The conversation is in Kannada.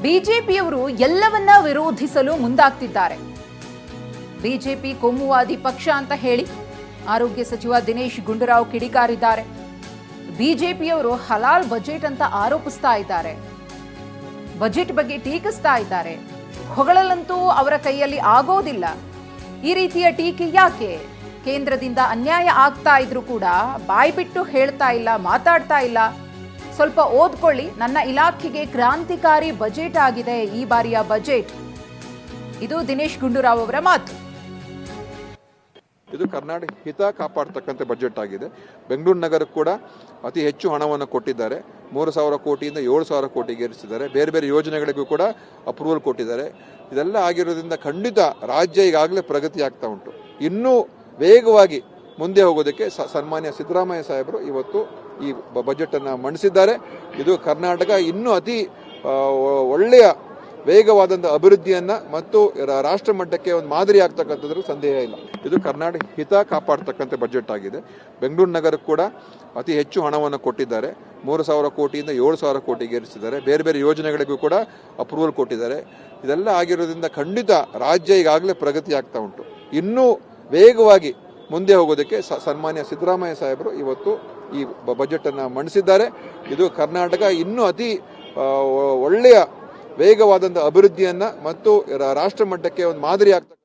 ಬಿಜೆಪಿಯವರು ಎಲ್ಲವನ್ನ ವಿರೋಧಿಸಲು ಮುಂದಾಗ್ತಿದ್ದಾರೆ. ಬಿಜೆಪಿ ಕೋಮುವಾದಿ ಪಕ್ಷ ಅಂತ ಹೇಳಿ ಆರೋಗ್ಯ ಸಚಿವ ದಿನೇಶ್ ಗುಂಡೂರಾವ್ ಕಿಡಿಕಾರಿದ್ದಾರೆ. ಬಿಜೆಪಿಯವರು ಹಲಾಲ್ ಬಜೆಟ್ ಅಂತ ಆರೋಪಿಸ್ತಾ ಇದ್ದಾರೆ. ಬಜೆಟ್ ಬಗ್ಗೆ ಟೀಕಿಸ್ತಾ ಇದ್ದಾರೆ. ಹೊಗಳಲ್ಲಂತೂ ಅವರ ಕೈಯಲ್ಲಿ ಆಗೋದಿಲ್ಲ. ಈ ರೀತಿಯ ಟೀಕೆ ಯಾಕೆ? ಕೇಂದ್ರದಿಂದ ಅನ್ಯಾಯ ಆಗ್ತಾ ಇದ್ರು ಕೂಡ ಬಾಯ್ಬಿಟ್ಟು ಹೇಳ್ತಾ ಇಲ್ಲ, ಮಾತಾಡ್ತಾ ಇಲ್ಲ. ಸ್ವಲ್ಪ ಓದ್ಕೊಳ್ಳಿ. ನನ್ನ ಇಲಾಖೆಗೆ ಕ್ರಾಂತಿಕಾರಿ ಬಜೆಟ್ ಆಗಿದೆ ಈ ಬಾರಿಯ ಬಜೆಟ್. ಇದು ದಿನೇಶ್ ಗುಂಡೂರಾವ್ ಅವರ ಮಾತು. ಇದು ಕರ್ನಾಟಕ ಹಿತ ಕಾಪಾಡ್ತಕ್ಕಂಥ ಬಜೆಟ್ ಆಗಿದೆ. ಬೆಂಗಳೂರು ನಗರಕ್ಕೆ ಕೂಡ ಅತಿ ಹೆಚ್ಚು ಹಣವನ್ನು ಕೊಟ್ಟಿದ್ದಾರೆ. ಮೂರು ಸಾವಿರ ಕೋಟಿಯಿಂದ ಏಳು ಸಾವಿರ ಕೋಟಿಗೆ ಏರಿಸಿದ್ದಾರೆ. ಬೇರೆ ಬೇರೆ ಯೋಜನೆಗಳಿಗೂ ಕೂಡ ಅಪ್ರೂವಲ್ ಕೊಟ್ಟಿದ್ದಾರೆ. ಇದೆಲ್ಲ ಆಗಿರೋದ್ರಿಂದ ಖಂಡಿತ ರಾಜ್ಯ ಈಗಾಗಲೇ ಪ್ರಗತಿ ಆಗ್ತಾ ಉಂಟು. ಇನ್ನೂ ವೇಗವಾಗಿ ಮುಂದೆ ಹೋಗೋದಕ್ಕೆ ಸನ್ಮಾನ್ಯ ಸಿದ್ದರಾಮಯ್ಯ ಸಾಹೇಬರು ಇವತ್ತು ಈ ಬಜೆಟ್ ಅನ್ನು ಮಂಡಿಸಿದ್ದಾರೆ ಇದು ಕರ್ನಾಟಕ ಇನ್ನೂ ಅತಿ ಒಳ್ಳೆಯ ವೇಗವಾದಂಥ ಅಭಿವೃದ್ಧಿಯನ್ನ ಮತ್ತು ರಾಷ್ಟ್ರ ಮಟ್ಟಕ್ಕೆ ಒಂದು ಮಾದರಿ ಆಗ್ತಕ್ಕಂಥದ್ರ ಸಂದೇಹ ಇಲ್ಲ. ಇದು ಕರ್ನಾಟಕ ಹಿತ ಕಾಪಾಡ್ತಕ್ಕಂಥ ಬಜೆಟ್ ಆಗಿದೆ. ಬೆಂಗಳೂರು ನಗರಕ್ಕೆ ಕೂಡ ಅತಿ ಹೆಚ್ಚು ಹಣವನ್ನು ಕೊಟ್ಟಿದ್ದಾರೆ. ಮೂರು ಸಾವಿರ ಕೋಟಿಯಿಂದ ಏಳು ಸಾವಿರ ಕೋಟಿಗೆ ಏರಿಸಿದ್ದಾರೆ. ಬೇರೆ ಬೇರೆ ಯೋಜನೆಗಳಿಗೂ ಕೂಡ ಅಪ್ರೂವಲ್ ಕೊಟ್ಟಿದ್ದಾರೆ. ಇದೆಲ್ಲ ಆಗಿರೋದ್ರಿಂದ ಖಂಡಿತ ರಾಜ್ಯ ಈಗಾಗಲೇ ಪ್ರಗತಿ ಆಗ್ತಾ ಉಂಟು. ಇನ್ನೂ ವೇಗವಾಗಿ ಮುಂದೆ ಹೋಗೋದಕ್ಕೆ ಸನ್ಮಾನ್ಯ ಸಿದ್ದರಾಮಯ್ಯ ಸಾಹೇಬರು ಇವತ್ತು ಈ ಬಜೆಟ್ ಅನ್ನು ಮಂಡಿಸಿದ್ದಾರೆ ಇದು ಕರ್ನಾಟಕ ಇನ್ನೂ ಅತಿ ಒಳ್ಳೆಯ ವೇಗವಾದಂಥ ಅಭಿವೃದ್ಧಿಯನ್ನ ಮತ್ತು ರಾಷ್ಟ್ರ ಮಟ್ಟಕ್ಕೆ ಒಂದು ಮಾದರಿ ಆಗ್ತಕ್ಕ